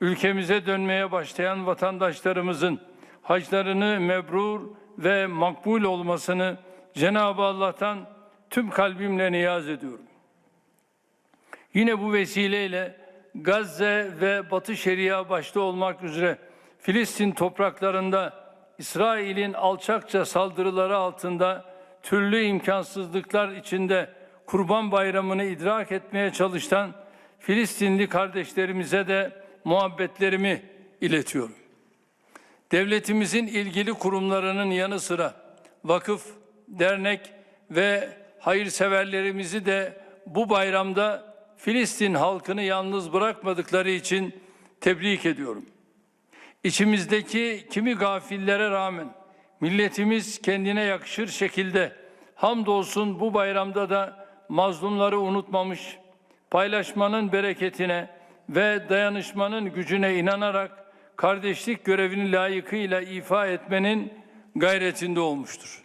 ülkemize dönmeye başlayan vatandaşlarımızın haclarını mebrur ve makbul olmasını Cenab-ı Allah'tan tüm kalbimle niyaz ediyorum. Yine bu vesileyle Gazze ve Batı Şeria başta olmak üzere Filistin topraklarında İsrail'in alçakça saldırıları altında türlü imkansızlıklar içinde Kurban Bayramı'nı idrak etmeye çalışan Filistinli kardeşlerimize de muhabbetlerimi iletiyorum. Devletimizin ilgili kurumlarının yanı sıra vakıf, dernek ve hayırseverlerimizi de bu bayramda Filistin halkını yalnız bırakmadıkları için tebrik ediyorum. İçimizdeki kimi gafillere rağmen milletimiz kendine yakışır şekilde hamdolsun bu bayramda da mazlumları unutmamış, paylaşmanın bereketine ve dayanışmanın gücüne inanarak kardeşlik görevini layıkıyla ifa etmenin gayretinde olmuştur.